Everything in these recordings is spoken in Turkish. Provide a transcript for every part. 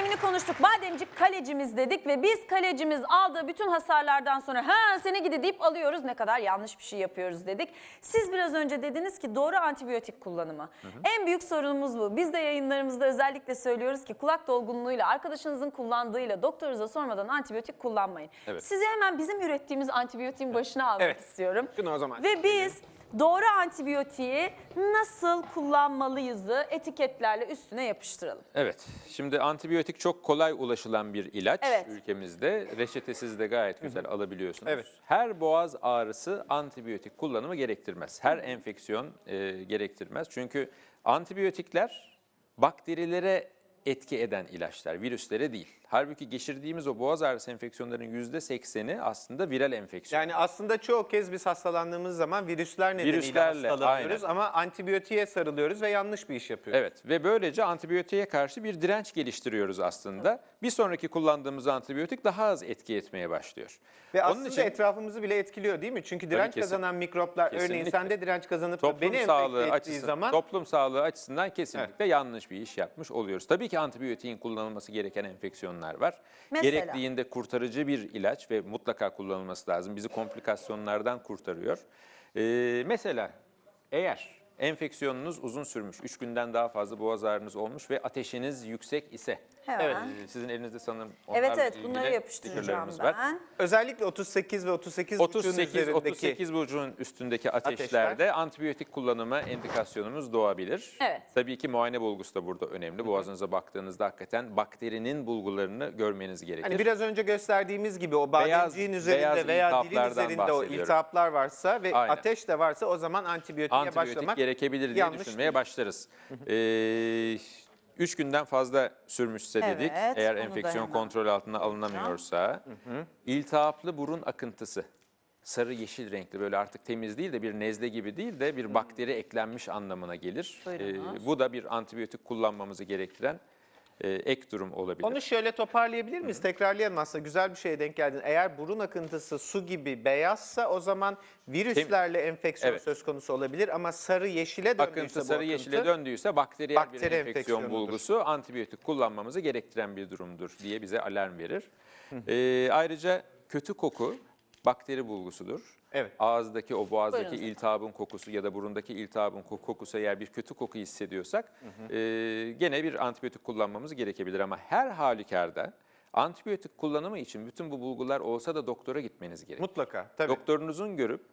önemini konuştuk. Bademcik kalecimiz dedik ve biz kalecimiz aldığı bütün hasarlardan sonra ha seni gidi deyip alıyoruz ne kadar yanlış bir şey yapıyoruz dedik. Siz biraz önce dediniz ki doğru antibiyotik kullanımı. En büyük sorunumuz bu. Biz de yayınlarımızda özellikle söylüyoruz ki kulak dolgunluğuyla arkadaşınızın kullandığıyla doktorunuza sormadan antibiyotik kullanmayın. Evet. Sizi hemen bizim ürettiğimiz antibiyotiğin başına almak Evet. istiyorum. Bakın o zaman. Ve biz doğru antibiyotiği nasıl kullanmalıyızı etiketlerle üstüne yapıştıralım. Evet. Şimdi antibiyotik çok kolay ulaşılan bir ilaç Evet. ülkemizde. Reçetesiz de gayet güzel alabiliyorsunuz. Evet. Her boğaz ağrısı antibiyotik kullanımı gerektirmez. Her enfeksiyon e, gerektirmez. Çünkü antibiyotikler bakterilere etki eden ilaçlar, virüslere değil. Halbuki geçirdiğimiz o boğaz ağrısı enfeksiyonlarının %80'i aslında viral enfeksiyon. Yani aslında çoğu kez biz hastalandığımız zaman virüsler nedeniyle Virüslerle, hastalanıyoruz ama antibiyotiğe sarılıyoruz ve yanlış bir iş yapıyoruz. Evet ve böylece antibiyotiğe karşı bir direnç geliştiriyoruz aslında. Bir sonraki kullandığımız antibiyotik daha az etki etmeye başlıyor. Ve Onun aslında için etrafımız bile etkiliyor değil mi? Çünkü direnç kesin- kazanan mikroplar örneğin kesinlikle. sende direnç kazanıp da toplum beni sağlığı ettiği açısından zaman toplum sağlığı açısından kesinlikle yanlış bir iş yapmış oluyoruz. Tabii ki antibiyotiğin kullanılması gereken enfeksiyonlar var. Mesela? Gerektiğinde kurtarıcı bir ilaç ve mutlaka kullanılması lazım. Bizi komplikasyonlardan kurtarıyor. Ee, mesela eğer enfeksiyonunuz uzun sürmüş, 3 günden daha fazla boğaz ağrınız olmuş ve ateşiniz yüksek ise Hemen. Evet, e, sizin elinizde sanırım Evet onlarla evet ilgili bunları yapıştıracağım stickerlarımız var. ben. özellikle 38 ve 38 38 üzerindeki 38 burcun üstündeki ateşlerde antibiyotik kullanımı indikasyonumuz doğabilir. Evet. Tabii ki muayene bulgusu da burada önemli. Boğazınıza baktığınızda hakikaten bakterinin bulgularını görmeniz gerekir. Hani biraz önce gösterdiğimiz gibi o Beyaz- bademciğin üzerinde beyaz veya dilin iltihaplardan üzerinde o bahsediyorum. iltihaplar varsa ve Aynen. ateş de varsa o zaman antibiyotiğe Antibiyotik başlamak gerekebilir diye yanlış düşünmeye değil. başlarız. ee, üç günden fazla sürmüşse dedik, Evet, eğer onu da enfeksiyon kontrol altına alınamıyorsa, iltihaplı burun akıntısı, sarı yeşil renkli böyle artık temiz değil de bir nezle gibi değil de bir bakteri eklenmiş anlamına gelir. Buyurunuz. Ee, bu da bir antibiyotik kullanmamızı gerektiren e, ek durum olabilir. Onu şöyle toparlayabilir miyiz? Tekrarlayalım aslında güzel bir şeye denk geldin. Eğer burun akıntısı su gibi beyazsa o zaman virüslerle enfeksiyon Evet. söz konusu olabilir ama sarı yeşile döndüyse Akıntı sarı akıntı, yeşile döndüyse bakteriyel bir bakteri enfeksiyon enfeksiyonudur. bulgusu antibiyotik kullanmamızı gerektiren bir durumdur diye bize alarm verir. Ee, ayrıca kötü koku bakteri bulgusudur. Evet. Ağızdaki o boğazdaki Buyurun. iltihabın kokusu ya da burundaki iltihabın ko- kokusu eğer bir kötü koku hissediyorsak e, gene bir antibiyotik kullanmamız gerekebilir ama her halükarda antibiyotik kullanımı için bütün bu bulgular olsa da doktora gitmeniz gerekir. Mutlaka tabii. Doktorunuzun görüp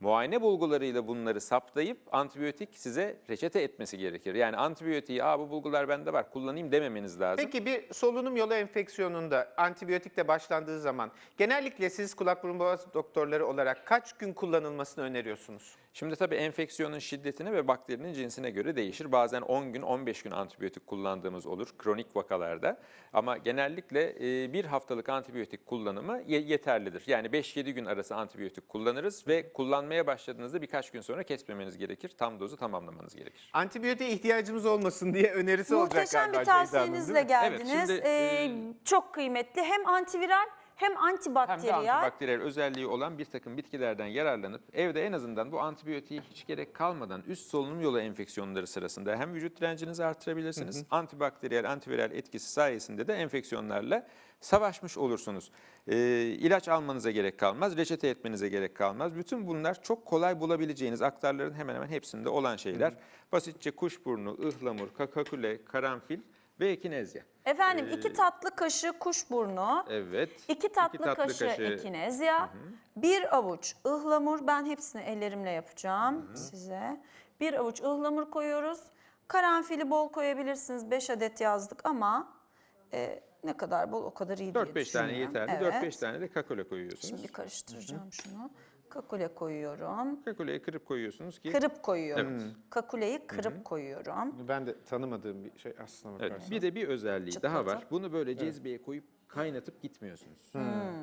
muayene bulgularıyla bunları saptayıp antibiyotik size reçete etmesi gerekir. Yani antibiyotiği Aa, bu bulgular bende var kullanayım dememeniz lazım. Peki bir solunum yolu enfeksiyonunda antibiyotikle başlandığı zaman genellikle siz kulak burun boğaz doktorları olarak kaç gün kullanılmasını öneriyorsunuz? Şimdi tabii enfeksiyonun şiddetine ve bakterinin cinsine göre değişir. Bazen 10 gün 15 gün antibiyotik kullandığımız olur kronik vakalarda. Ama genellikle e, bir haftalık antibiyotik kullanımı ye- yeterlidir. Yani 5-7 gün arası antibiyotik kullanırız ve kullanmaya başladığınızda birkaç gün sonra kesmemeniz gerekir. Tam dozu tamamlamanız gerekir. Antibiyotiğe ihtiyacımız olmasın diye önerisi olacak Muhteşem bir tavsiyenizle geldiniz. Evet, şimdi, Ee, e, çok kıymetli hem antiviral hem Hem de antibakteriyel. antibakteriyel özelliği olan bir takım bitkilerden yararlanıp evde en azından bu antibiyotiğe hiç gerek kalmadan üst solunum yolu enfeksiyonları sırasında hem vücut direncinizi artırabilirsiniz. Antibakteriyel, antiviral etkisi sayesinde de enfeksiyonlarla savaşmış olursunuz. Ee, ilaç almanıza gerek kalmaz, reçete etmenize gerek kalmaz. Bütün bunlar çok kolay bulabileceğiniz aktarların hemen hemen hepsinde olan şeyler. Basitçe kuşburnu, ıhlamur, kakakule, karanfil ve ekinezya. Efendim iki tatlı kaşığı kuşburnu, Evet. iki tatlı, kaşığı, ekinezya, bir avuç ıhlamur. Ben hepsini ellerimle yapacağım size. Bir avuç ıhlamur koyuyoruz. Karanfili bol koyabilirsiniz. 5 adet yazdık ama e, ne kadar bol o kadar iyi diye 4-5 tane düşünüyorum. yeterli. Evet. 4-5 tane de kakule koyuyorsunuz. Şimdi karıştıracağım şunu. Kakule koyuyorum. Kakuleyi kırıp koyuyorsunuz ki Kırıp koyuyorum. Kakuleyi kırıp koyuyorum. Ben de tanımadığım bir şey aslına Evet, bakarsan. bir de bir özelliği daha Çıtlatı. var. Bunu böyle cezveye koyup kaynatıp gitmiyorsunuz.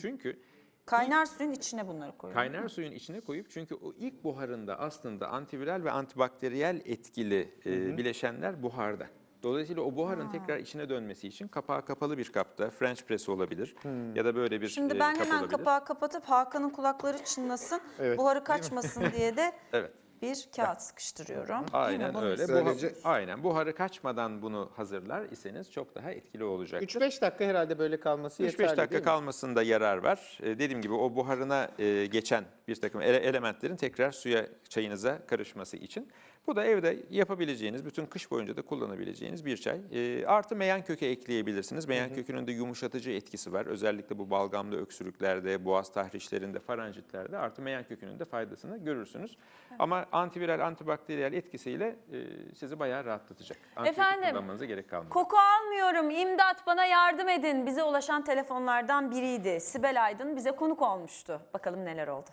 Çünkü Kaynar suyun içine bunları koyuyorum. kaynar suyun içine koyup çünkü o ilk buharında aslında antiviral ve antibakteriyel etkili e, bileşenler buharda. Dolayısıyla o buharın tekrar içine dönmesi için kapağı kapalı bir kapta French press olabilir ya da böyle bir Şimdi e, ben kap hemen olabilir. kapağı kapatıp Hakan'ın kulakları çınlasın, Evet, buharı kaçmasın diye de Evet. bir kağıt sıkıştırıyorum. Aynen öyle. üstüne. Buha- aynen. Buharı kaçmadan bunu hazırlar iseniz çok daha etkili olacaktır. 3-5 dakika herhalde böyle kalması 3-5 yeterli dakika değil mi? kalmasında yarar var. Ee, dediğim gibi o buharına e, geçen bir takım ele- elementlerin tekrar suya, çayınıza karışması için. Bu da evde yapabileceğiniz, bütün kış boyunca da kullanabileceğiniz bir çay. Ee, artı meyan kökü ekleyebilirsiniz. Meyan kökünün de yumuşatıcı etkisi var. Özellikle bu balgamlı öksürüklerde, boğaz tahrişlerinde, faranjitlerde artı meyan kökünün de faydasını görürsünüz. Ama antiviral, antibakteriyel etkisiyle e, sizi bayağı rahatlatacak. Antibiyotik Efendim, kullanmanıza gerek kalmıyor. Koku almıyorum, imdat bana yardım edin. Bize ulaşan telefonlardan biriydi. Sibel Aydın bize konuk olmuştu. Bakalım neler oldu.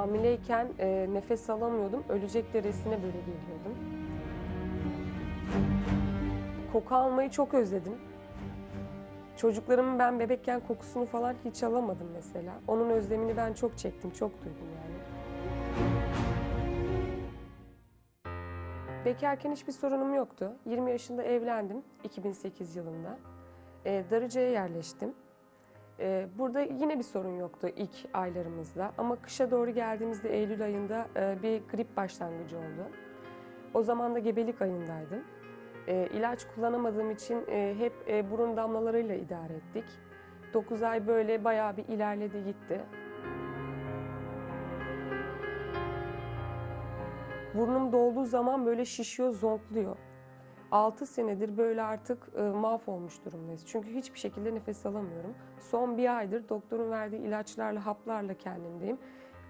Hamileyken e, nefes alamıyordum. Ölecek derecesine böyle geliyordum. Koku almayı çok özledim. Çocuklarımın ben bebekken kokusunu falan hiç alamadım mesela. Onun özlemini ben çok çektim, çok duydum yani. Bekarken hiçbir sorunum yoktu. 20 yaşında evlendim 2008 yılında. E, Darıca'ya yerleştim. Ee, Burada yine bir sorun yoktu ilk aylarımızda ama kışa doğru geldiğimizde Eylül ayında e, bir grip başlangıcı oldu. O zaman da gebelik ayındaydım. Ee, İlaç kullanamadığım için e, hep e, burun damlalarıyla idare ettik. 9 ay böyle bayağı bir ilerledi gitti. Burnum dolduğu zaman böyle şişiyor, zonkluyor. 6 senedir böyle artık e, mahvolmuş durumdayız. Çünkü hiçbir şekilde nefes alamıyorum. Son bir aydır doktorun verdiği ilaçlarla, haplarla kendimdeyim.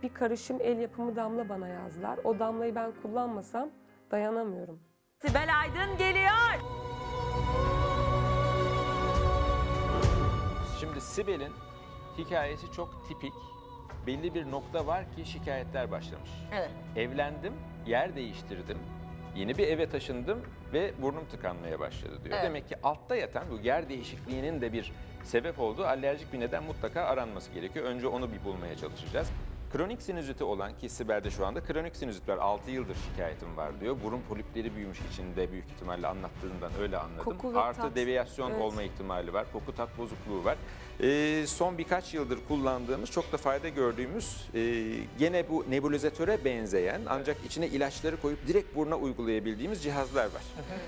Bir karışım el yapımı damla bana yazdılar. O damlayı ben kullanmasam dayanamıyorum. Sibel Aydın geliyor. Şimdi Sibel'in hikayesi çok tipik. Belli bir nokta var ki şikayetler başlamış. Evet. Evlendim, yer değiştirdim. Yeni bir eve taşındım ve burnum tıkanmaya başladı diyor. Evet. Demek ki altta yatan bu yer değişikliğinin de bir sebep olduğu alerjik bir neden mutlaka aranması gerekiyor. Önce onu bir bulmaya çalışacağız. Kronik sinüziti olan ki Sibel'de şu anda kronik sinüzit var. 6 yıldır şikayetim var diyor. Burun polipleri büyümüş içinde büyük ihtimalle anlattığından öyle anladım. Koku ve Artı tat. deviyasyon Evet. olma ihtimali var. Koku tat bozukluğu var. Ee, son birkaç yıldır kullandığımız, çok da fayda gördüğümüz e, gene bu nebulizatöre benzeyen ancak içine ilaçları koyup direkt buruna uygulayabildiğimiz cihazlar var.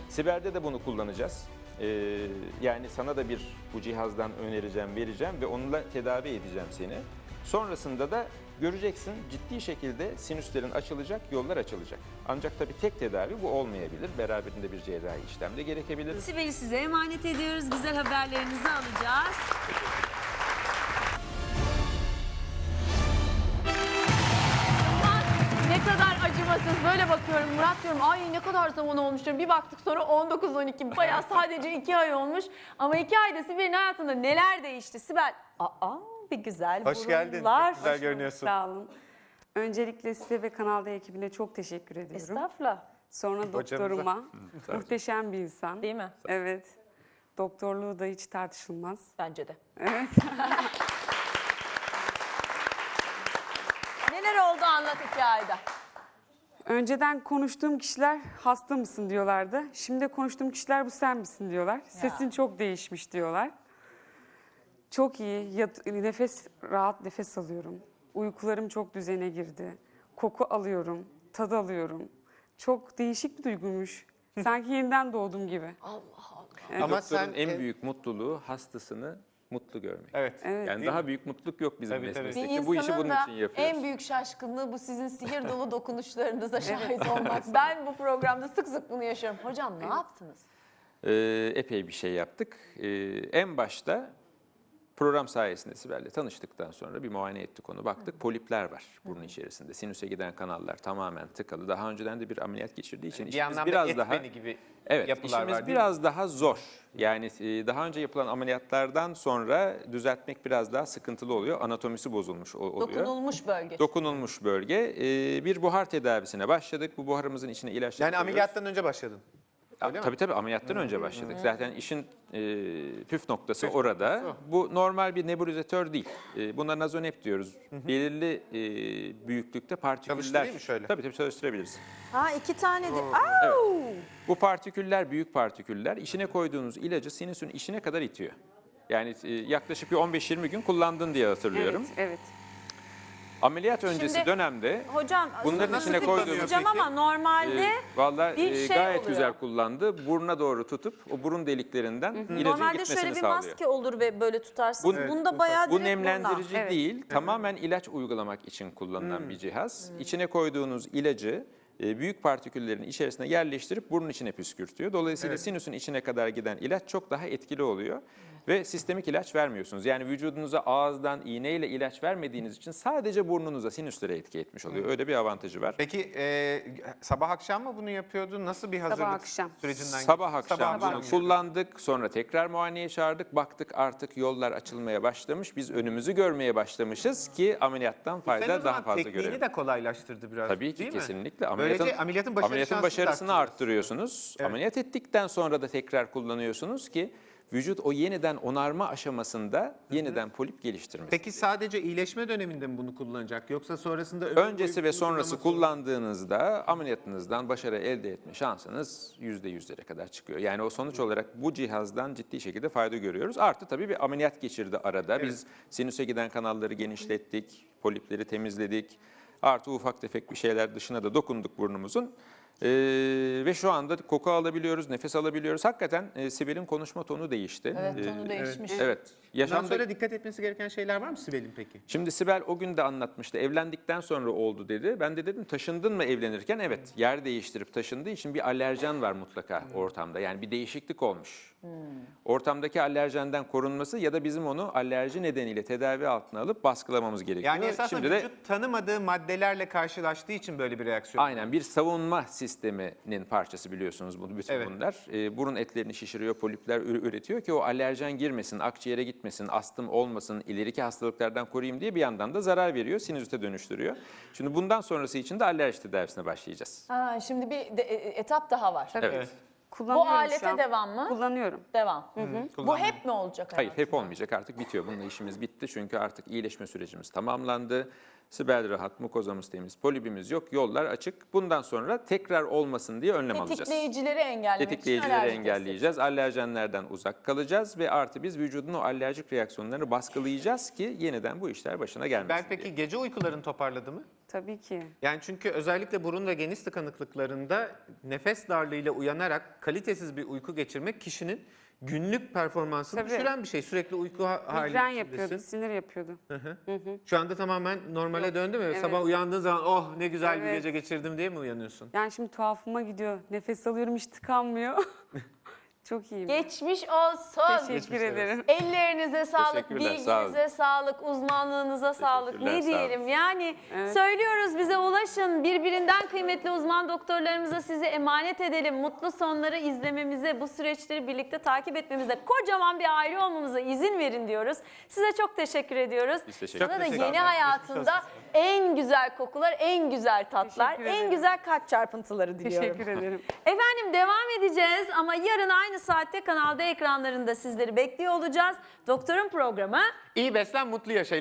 Sibel'de de bunu kullanacağız. Ee, yani sana da bir bu cihazdan önereceğim, vereceğim ve onunla tedavi edeceğim seni. Sonrasında da göreceksin ciddi şekilde sinüslerin açılacak, yollar açılacak. Ancak tabii tek tedavi bu olmayabilir. Beraberinde bir cerrahi işlem de gerekebilir. Sibel'i size emanet ediyoruz. Güzel haberlerinizi alacağız. Murat, Ne kadar acımasız. Böyle bakıyorum Murat diyorum ay ne kadar zaman olmuş. Bir baktık sonra 19-12 bayağı sadece 2 ay olmuş. Ama 2 ayda Sibel'in hayatında neler değişti Sibel? Aa bir güzel Hoş geldin. burunlar. Çok güzel görünüyorsun. Sağ olun. Öncelikle size ve Kanal D ekibine çok teşekkür ediyorum. Estağfurullah. Sonra doktoruma. Muhteşem bir insan. Değil mi? Evet. Doktorluğu da hiç tartışılmaz. Bence de. Evet. Neler oldu anlat 2 ayda. Önceden konuştuğum kişiler hasta mısın diyorlardı. Şimdi konuştuğum kişiler bu sen misin diyorlar. Sesin çok değişmiş diyorlar. Çok iyi. Yat- nefes rahat nefes alıyorum. Uykularım çok düzene girdi. Koku alıyorum, tad alıyorum. Çok değişik bir duyguymuş. Sanki yeniden doğdum gibi. Ama Doktorun sen en e, büyük mutluluğu hastasını mutlu görmek. Evet. Evet. Yani daha mi? büyük mutluluk yok bizim Tabii, tabii. meslekte. Bir Bu işi insanın bunun da için yapıyoruz. en büyük şaşkınlığı bu sizin sihir dolu dokunuşlarınıza şahit olmak. Ben bu programda sık sık bunu yaşıyorum. Hocam ne yaptınız? Ee, epey bir şey yaptık. Ee, en başta program sayesinde Sibel'le tanıştıktan sonra bir muayene ettik onu. Baktık polipler var burun içerisinde. Sinüse giden kanallar tamamen tıkalı. Daha önceden de bir ameliyat geçirdiği için bir işimiz biraz et daha... beni gibi Evet, yapılar işimiz var değil mi? biraz daha zor. Yani e, daha önce yapılan ameliyatlardan sonra düzeltmek biraz daha sıkıntılı oluyor. Anatomisi bozulmuş oluyor. Dokunulmuş bölge. Dokunulmuş bölge. Ee, bir buhar tedavisine başladık. Bu buharımızın içine ilaçlar Yani koyuyoruz. ameliyattan önce başladın. Öyle mi? Tabii tabii ameliyattan önce başladık. Zaten işin e, püf noktası orada. Bu normal bir nebulizatör değil. E, buna nazonep diyoruz. Belirli e, büyüklükte partiküller. Çalıştırayım mı şöyle? Tabii tabii çalıştırabiliriz. Ha iki tane de. Bu partiküller büyük partiküller. İçine koyduğunuz ilacı sinüsün içine kadar itiyor. Yani e, yaklaşık bir 15-20 gün kullandın diye hatırlıyorum. Evet, evet. Ameliyat öncesi Şimdi- dönemde Hocam Bunların nasıl içine koyduğunuz- kullanacağım ama normalde e, vallahi bir e, şey gayet oluyor. güzel kullandı. Buruna doğru tutup o burun deliklerinden ilacın normalde gitmesini şöyle bir sağlıyor. maske olur ve böyle tutarsınız. Bu- Bunda bayağı Bu nemlendirici. Evet. değil, tamamen ilaç uygulamak için kullanılan bir cihaz. İçine koyduğunuz ilacı e, büyük partiküllerin içerisine yerleştirip burnun içine püskürtüyor. Dolayısıyla sinüsün içine kadar giden ilaç çok daha etkili oluyor. Ve sistemik ilaç vermiyorsunuz. Yani vücudunuza ağızdan iğneyle ilaç vermediğiniz için sadece burnunuza, sinüslere etki etmiş oluyor. Öyle bir avantajı var. Peki e, sabah akşam mı bunu yapıyordu? Nasıl bir hazırlık akşam. sürecinden Sabah akşam bunu akşam. kullandık. Sonra tekrar muayeneye çağırdık. Baktık artık yollar açılmaya başlamış. Biz önümüzü görmeye başlamışız ki ameliyattan Sen o fayda zaman daha fazla tekniğini görelim. de kolaylaştırdı biraz Tabii ki değil mi? kesinlikle. Böylece ameliyatın başarı ameliyatın şansını da başarısını arttırıyorsun. arttırıyorsunuz. Ameliyat ettikten sonra da tekrar kullanıyorsunuz ki vücut o yeniden onarma aşamasında yeniden polip geliştirmesin. Peki sadece iyileşme döneminde mi bunu kullanacak yoksa sonrasında ömür Öncesi boyu ve sonrası kullandığınızda ameliyatınızdan başarı elde etme şansınız yüzde yüzlere kadar çıkıyor. Yani o sonuç olarak bu cihazdan ciddi şekilde fayda görüyoruz. Artı tabii bir ameliyat geçirdi arada. Biz sinüse giden kanalları genişlettik, polipleri temizledik. Artı ufak tefek bir şeyler dışına da dokunduk burnumuzun. Ee, ve şu anda koku alabiliyoruz, nefes alabiliyoruz. Hakikaten e, Sibel'in konuşma tonu değişti. Evet Ee, tonu değişmiş. Evet. Bundan Yaşamda sonra dikkat etmesi gereken şeyler var mı Sibel'in peki? Şimdi Sibel o gün de anlatmıştı. Evlendikten sonra oldu dedi. Ben de dedim taşındın mı evlenirken? Evet. Yer değiştirip taşındığı için bir alerjen var mutlaka ortamda. Yani bir değişiklik olmuş. Ortamdaki alerjenden korunması ya da bizim onu alerji nedeniyle tedavi altına alıp baskılamamız gerekiyor. Yani esasında Şimdi de vücut tanımadığı maddelerle karşılaştığı için böyle bir reaksiyon. Aynen bir savunma sisteminin parçası biliyorsunuz bunu bütün Evet. bunlar. Ee, burun etlerini şişiriyor, polipler ür- üretiyor ki o alerjen girmesin, akciğere gitmesin, astım olmasın, ileriki hastalıklardan koruyayım diye bir yandan da zarar veriyor, sinüzite dönüştürüyor. Şimdi bundan sonrası için de alerji tedavisine başlayacağız. Ha, şimdi bir de- e- etap daha var. Tabii. Evet. Bu alete şu an. devam mı? Kullanıyorum. Devam. Bu hep mi olacak? Hayır hayatım? hep olmayacak artık bitiyor. Bununla işimiz bitti çünkü artık iyileşme sürecimiz tamamlandı. Sibel rahat, mukozamız temiz, polibimiz yok, yollar açık. Bundan sonra tekrar olmasın diye önlem alacağız. Tetikleyicileri engellemek için Tetikleyicileri alerji testi. engelleyeceğiz. Alerjenlerden uzak kalacağız ve artı biz vücudun o alerjik reaksiyonlarını baskılayacağız ki yeniden bu işler başına gelmesin Ben diye. peki gece uykularını toparladı mı? Tabii ki. Yani çünkü özellikle burun ve geniz tıkanıklıklarında nefes darlığıyla uyanarak kalitesiz bir uyku geçirmek kişinin günlük performansını Tabii. düşüren bir şey. Sürekli uyku ha- hali Migren yapıyordu, sinir yapıyordu. Şu anda tamamen normale Yok. döndü mü? Evet. Sabah uyandığın zaman oh ne güzel bir Evet. gece geçirdim diye mi uyanıyorsun? Yani şimdi tuhafıma gidiyor. Nefes alıyorum hiç tıkanmıyor. Çok iyiyim. Geçmiş olsun. Teşekkür ederim. Ellerinize sağlık, Teşekkürler, sağ olun. bilginize sağlık, uzmanlığınıza sağlık. Ne Teşekkürler, sağ olun. diyelim yani Evet. söylüyoruz bize ulaşın. Birbirinden kıymetli uzman doktorlarımıza sizi emanet edelim. Mutlu sonları izlememize, bu süreçleri birlikte takip etmemize, kocaman bir aile olmamıza izin verin diyoruz. Size çok teşekkür ediyoruz. Biz teşekkür Sana da ederiz. yeni hayatında en güzel kokular, en güzel tatlar, Teşekkür en ederim. güzel kalp çarpıntıları diliyorum. Teşekkür ederim. Efendim devam edeceğiz ama yarın aynı saatte kanalda ekranlarında sizleri bekliyor olacağız. Doktorun programı İyi beslen mutlu yaşa.